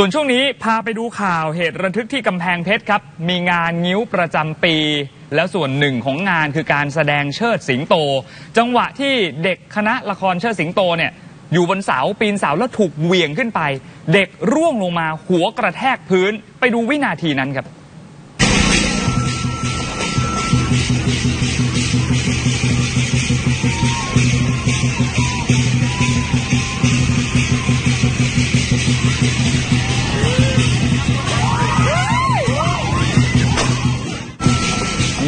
ส่วนช่วงนี้พาไปดูข่าวเหตุระทึกที่กำแพงเพชรครับ มีงานงิ้วประจำปี แล้วส่วนหนึ่งของงานคือการแสดงเชิดสิงโต จังหวะที่เด็กคณะละครเชิดสิงโตเนี่ยอยู่บนเสาปีนเสาแล้วถูกเหวี่ยงขึ้นไป เด็กร่วงลงมาหัวกระแทกพื้นไปดูวินาทีนั้นครับ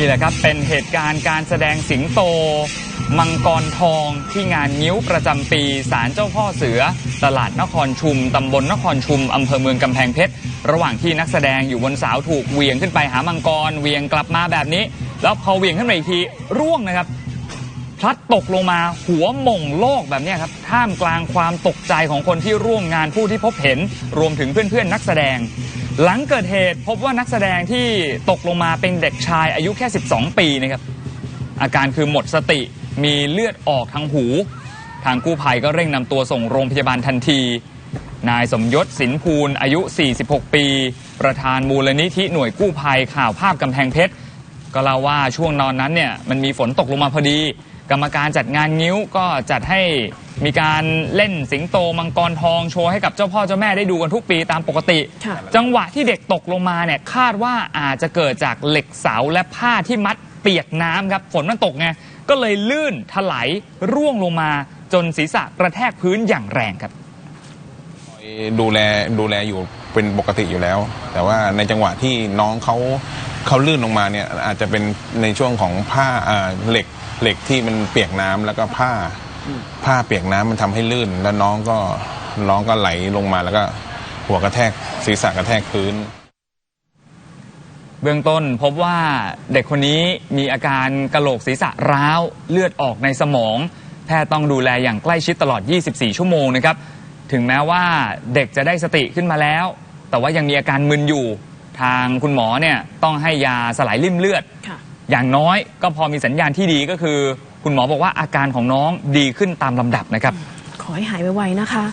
นี่แหละครับ เป็นเหตุการณ์การแสดงสิงโต มังกรทองที่งานงิ้วประจำปีศาลเจ้าพ่อเสือ ตลาดนครชุมตำบลนครชุมอำเภอเมืองกำแพงเพชร ระหว่างที่นักแสดงอยู่บนเสาถูกเวียงขึ้นไปหามังกรเวียงกลับมาแบบนี้ แล้วพอเวียงขึ้นไปอีกทีร่วงนะครับ พลัดตกลงมาหัวหม่งโลกแบบนี้ครับท่ามกลางความตกใจของคนที่ร่วมงานผู้ที่พบเห็น รวมถึงเพื่อนๆนักแสดง หลังเกิดเหตุพบว่านักแสดงที่ตกลงมาเป็นเด็กชายอายุแค่ 12 ปีนะครับอาการคือหมดสติมีเลือดออกทางหู ทางกู้ภัยก็เร่งนำตัวส่งโรงพยาบาลทันที นายสมยศสินภูลอายุ 46 ปี ประธานมูลนิธิหน่วยกู้ภัยข่าวภาพกำแพงเพชรก็เล่าว่าช่วงนอนนั้นเนี่ยมันมีฝนตกลงมาพอดี กรรมการจัดงานงิ้วก็จัดให้มีการเล่นสิงโตมังกรทองโชว์ให้กับเจ้าพ่อเจ้าแม่ได้ดูกันทุกปีตามปกติ ค่ะ จังหวะที่เด็กตกลงมาเนี่ยคาดว่าอาจจะเกิดจากเหล็กเสาและผ้าที่มัดเปียกน้ำครับฝนมันตกไงก็เลยลื่นถลายร่วงลงมาจนศีรษะกระแทกพื้นอย่างแรงครับ ดูแลดูแลอยู่เป็นปกติอยู่แล้ว แต่ว่าในจังหวะที่น้องเขา เขาลื่นลงมาเนี่ยอาจจะเป็นในช่วงของผ้าเอ่อเหล็กเหล็กที่มันเปียกน้ำแล้วก็ผ้า ผ้าเปียกน้ำมันทำให้ลื่น แล้วน้องก็น้องก็ไหลลงมาแล้วก็หัวกระแทกศีรษะกระแทกพื้น เบื้องต้นพบว่าเด็กคนนี้มีอาการกระโหลกศีรษะร้าวเลือดออกในสมอง แพทย์ต้องดูแลอย่างใกล้ชิดตลอด 24 ชั่วโมงนะครับ ถึงแม้ว่าเด็กจะได้สติขึ้นมาแล้ว แต่ว่ายังมีอาการมึนอยู่ ทางคุณหมอเนี่ยต้องให้ยาสลายริ่มเลือดค่ะอย่างน้อยก็พอมีสัญญาณที่ดีก็คือ คุณหมอบอกว่าอาการของน้องดีขึ้นตามลำดับนะครับ ขอให้หายไวๆนะคะ